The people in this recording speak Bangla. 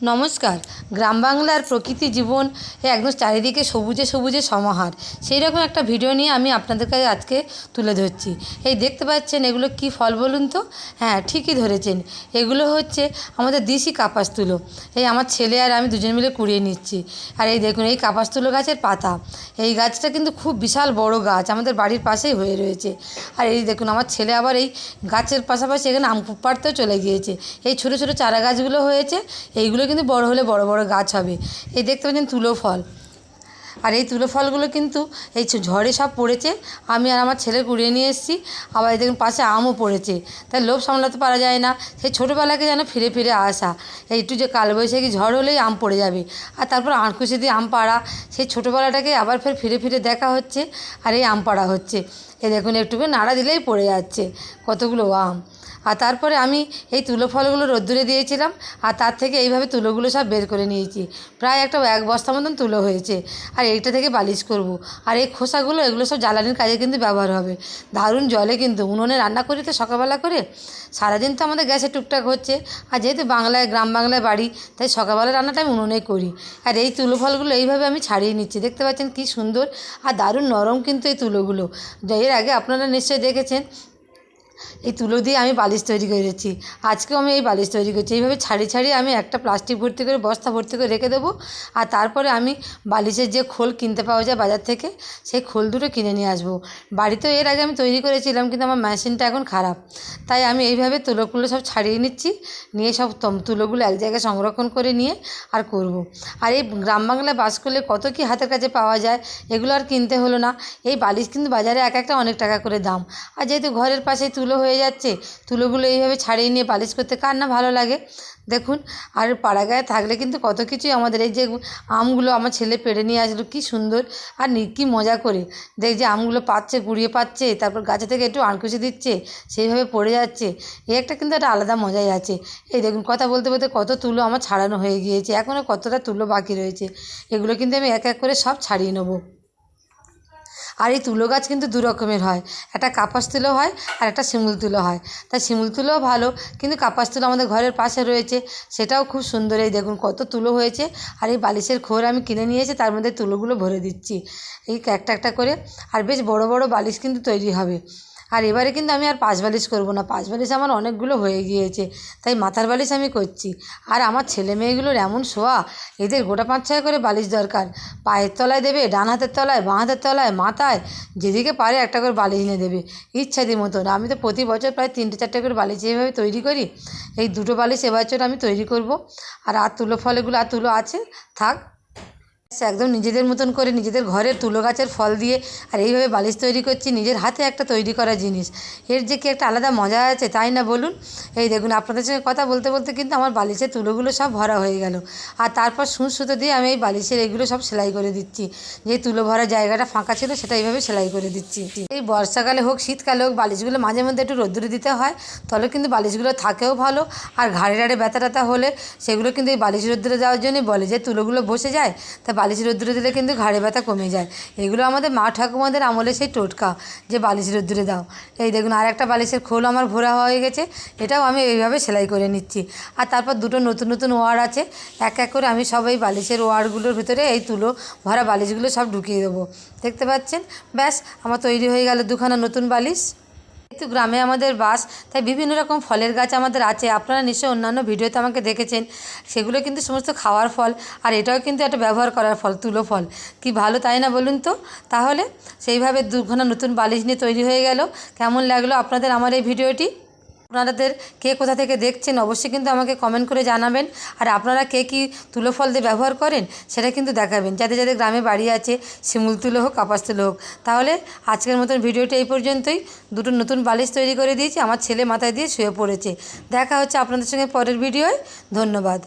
নমস্কার। গ্রাম বাংলার প্রকৃতি জীবন একদম চারিদিকে সবুজে সবুজে সমাহার। সেই রকম একটা ভিডিও নিয়ে আমি আপনাদের কাছে আজকে তুলে ধরছি। এই দেখতে পাচ্ছেন এগুলো কী ফল বলুন তো? হ্যাঁ ঠিকই ধরেছেন। এগুলো হচ্ছে আমাদের দিশি কাপাস তুলো। এই আমার ছেলে আর আমি দুজন মিলে কুড়িয়ে নিচ্ছি। আর এই দেখুন, এই কাপাস তুলো গাছের পাতা। এই গাছটা কিন্তু খুব বিশাল বড় গাছ, আমাদের বাড়ির পাশেই হয়ে রয়েছে। আর এই দেখুন, আমার ছেলে আবার এই গাছের পাশাপাশি এখানে আম পাড়তেও চলে গিয়েছে। এই ছোটো ছোটো চারা গাছগুলো হয়েছে, এইগুলো কিন্তু বড় হলে বড় বড় গাছ হবে। এই দেখতে পাচ্ছেন তুলো ফল। আর এই তুলো ফলগুলো কিন্তু এই ঝড়ে সব পড়েছে। আমি আর আমার ছেলে কুড়িয়ে নিয়ে এসেছি। আবার এই দেখুন পাশে আমও পড়েছে। তাই লোভ সামলাতে পারা যায় না। সেই ছোটোবেলাকে যেন ফিরে ফিরে আসা। একটু যে কালবৈশাখী ঝড় হলেই আম পড়ে যাবে। আর তারপর আঁকুশি দিয়ে আম পাড়া। সেই ছোটোবেলাটাকে আবার ফের ফিরে ফিরে দেখা হচ্ছে। আর এই আম পাড়া হচ্ছে। এই দেখুন একটুকু নাড়া দিলেই পড়ে যাচ্ছে। কতগুলো আম। আর তারপরে আমি এই তুলো ফলগুলো রোদ্দুরে দিয়েছিলাম আর তার থেকে এইভাবে তুলোগুলো সব বের করে নিয়েছি। প্রায় একটা এক বস্তা মতন তুলো হয়েছে। আর এইটা থেকে বালিশ করব। আর এই খোসাগুলো, এগুলো সব জ্বালানির কাজে কিন্তু ব্যবহার হবে। দারুণ জলে কিন্তু উনুনে রান্না করি তো সকালবেলা করে সারাদিন তো আমাদের গ্যাসে টুকটাক হচ্ছে। আর যেহেতু বাংলায়, গ্রাম বাংলায় বাড়ি, তাই সকালবেলা রান্নাটা আমি উনুনেই করি। আর এই তুলো ফলগুলো এইভাবে আমি ছাড়িয়ে নিচ্ছি। দেখতে পাচ্ছেন কি সুন্দর আর দারুণ নরম কিন্তু এই তুলোগুলো। এর আগে আপনারা নিশ্চয়ই দেখেছেন এই তুলো দিয়ে আমি বালিশ তৈরি করেছি আজকেও আমি এই বালিশ তৈরি করছি। এইভাবে ছাড়িয়ে ছাড়িয়ে আমি একটা প্লাস্টিক ভর্তি করে, বস্তা ভর্তি করে রেখে দেবো। আর তারপরে আমি বালিশের যে খোল কিনতে পাওয়া যায় বাজার থেকে, সেই খোল দুটো কিনে নিয়ে আসব। বাড়িতেও এর আগে আমি তৈরি করেছিলাম, কিন্তু আমার মেশিনটা এখন খারাপ। তাই আমি এইভাবে তুলোগুলো সব ছাড়িয়ে নিচ্ছি। নিয়ে সব তুলোগুলো এক জায়গায় সংরক্ষণ করে নিয়ে আর করব। আর এই গ্রাম বাংলায় বাস করলে কত কি হাতের কাছে পাওয়া যায়, এগুলো আর কিনতে হলো না। এই বালিশ কিন্তু বাজারে এক একটা অনেক টাকা করে দাম। আর যেহেতু ঘরের পাশেই তুলো হয়ে যাচ্ছে তুলোগুলো এইভাবে ছাড়িয়ে নিয়ে পালিশ করতে কার না ভালো লাগে? দেখুন, আর পাড়া গায়ে থাকলে কিন্তু কত কিছুই আমাদের এই যে আমগুলো আমার ছেলে পেড়ে নিয়ে আসলো, কি সুন্দর। আর কি মজা করে। দেখ যে আমগুলো পাচ্ছে, কুড়িয়ে পাচ্ছে, তারপর গাছে থেকে একটু আণকুচি দিচ্ছে, সেইভাবে পড়ে যাচ্ছে। এই একটা কিন্তু একটা আলাদা মজাই আছে। এই দেখুন, কথা বলতে বলতে কত তুলো আমার ছাড়ানো হয়ে গিয়েছে এখনও কতটা তুলো বাকি রয়েছে। এগুলো কিন্তু আমি এক এক করে সব ছাড়িয়ে নেব। আর এই তুলো গাছ কিন্তু দু রকমের হয়। একটা কাপাস তুলো হয় আর একটা শিমুল তুলো হয়। তাই শিমুল তুলোও ভালো, কিন্তু কাপাস তুলো আমাদের ঘরের পাশে রয়েছে। সেটাও খুব সুন্দর এই দেখুন কত তুলো হয়েছে। আর এই বালিশের খোর আমি কিনে নিয়েছি তার মধ্যে তুলোগুলো ভরে দিচ্ছি। এই একটা একটা করে। আর বেশ বড় বড় বালিশ কিন্তু তৈরি হবে। আর এবারে কিন্তু আমি আর পাঁচ বালিশ করব না। পাঁচ বালিশ আমার অনেকগুলো হয়ে গিয়েছে, তাই মাথার বালিশ আমি করছি। আর আমার ছেলে মেয়েগুলোর এমন শোয়া, এদের গোটা পাঁচ ছয় করে বালিশ দরকার। পায়ের তলায় দেবে, ডান হাতের তলায়, বাঁ হাতের তলায়, মাথায়, যেদিকে পারে একটা করে বালিশ এনে দেবে। ইচ্ছাদি মতন। আমি তো প্রতি বছর প্রায় তিনটে চারটে করে বালিশ এইভাবে তৈরি করি। এই দুটো বালিশ এবছর আমি তৈরি করব। আর আর তুলো ফলেগুলো আর তুলো আছে, থাক। একদম নিজেদের মতন করে নিজেদের ঘরের তুলো গাছের ফল দিয়ে আর এইভাবে বালিশ তৈরি করছি, নিজের হাতে একটা তৈরি করা জিনিস। এর যে কি একটা আলাদা মজা আছে, তাই না বলুন? এই দেখুন, আপনাদের সঙ্গে কথা বলতে বলতে কিন্তু আমার বালিশের তুলোগুলো সব ভরা হয়ে গেল। আর তারপর সুঁচ সুতো দিয়ে আমি এই বালিশের এগুলো সব সেলাই করে দিচ্ছি। যে তুলো ভরা জায়গাটা ফাঁকা ছিল, সেটা এইভাবে সেলাই করে দিচ্ছি। এই বর্ষাকালে হোক, শীতকালে হোক, বালিশগুলো মাঝে মধ্যে একটু রোদ্দুরে দিতে হয় তাহলে কিন্তু বালিশগুলো থাকেও ভালো। আর ঘাড়ে ঘাড়ে ব্যথা ট্যাথা হলে সেগুলো কিন্তু এই বালিশ রোদ্দুরে যাওয়ার জন্যই বলে যে তুলোগুলো বসে যায়, তা বালিশ রোদ্দুরে দিলে কিন্তু ঘাড়ে ব্যথা কমে যায়। এগুলো আমাদের মা ঠাকুমাদের আমলে সেই টোটকা যে বালিশ রোদ্দুরে দাও। এই দেখুন, আর একটা বালিশের খোল আমার ভরা হয়ে গেছে, এটাও আমি এইভাবে সেলাই করে নিচ্ছি। আর তারপর দুটো নতুন নতুন ওয়ার আছে, এক এক করে আমি সব এই বালিশের ওয়ারগুলোর ভিতরে এই তুলো ভরা বালিশগুলো সব ঢুকিয়ে দেবো। দেখতে পাচ্ছেন? ব্যাস, আমার তৈরি হয়ে গেল দুখানা নতুন বালিশ। যেহেতু গ্রামে আমাদের বাস, তাই বিভিন্ন রকম ফলের গাছ আমাদের আছে। আপনারা নিশ্চয়ই অন্যান্য ভিডিওতে আমাকে দেখেছেন। সেগুলো কিন্তু সমস্ত খাওয়ার ফল আর এটাও কিন্তু একটা ব্যবহার করার ফল, তুলো ফল। কি ভালো তাই না বলুন তো? তাহলে সেইভাবে দুখানা নতুন বালিশ নিয়ে তৈরি হয়ে গেল। কেমন লাগল আপনাদের আমার এই ভিডিওটি? আপনাদের কে কোথা থেকে দেখছেন, অবশ্যই কিন্তু আমাকে কমেন্ট করে জানাবেন। আর আপনারা কে কী তুলো ফল দিয়ে ব্যবহার করেন, সেটা কিন্তু দেখাবেন। যাদের যাদের গ্রামে বাড়ি আছে, শিমুল তুলো হোক, কাপাস তুলো হোক। তাহলে আজকের মতন ভিডিওটা এই পর্যন্তই। দুটো নতুন বালিশ তৈরি করে দিয়েছি, আমার ছেলে মাথায় দিয়ে শুয়ে পড়েছে। দেখা হচ্ছে আপনাদের সঙ্গে পরের ভিডিওয়। ধন্যবাদ।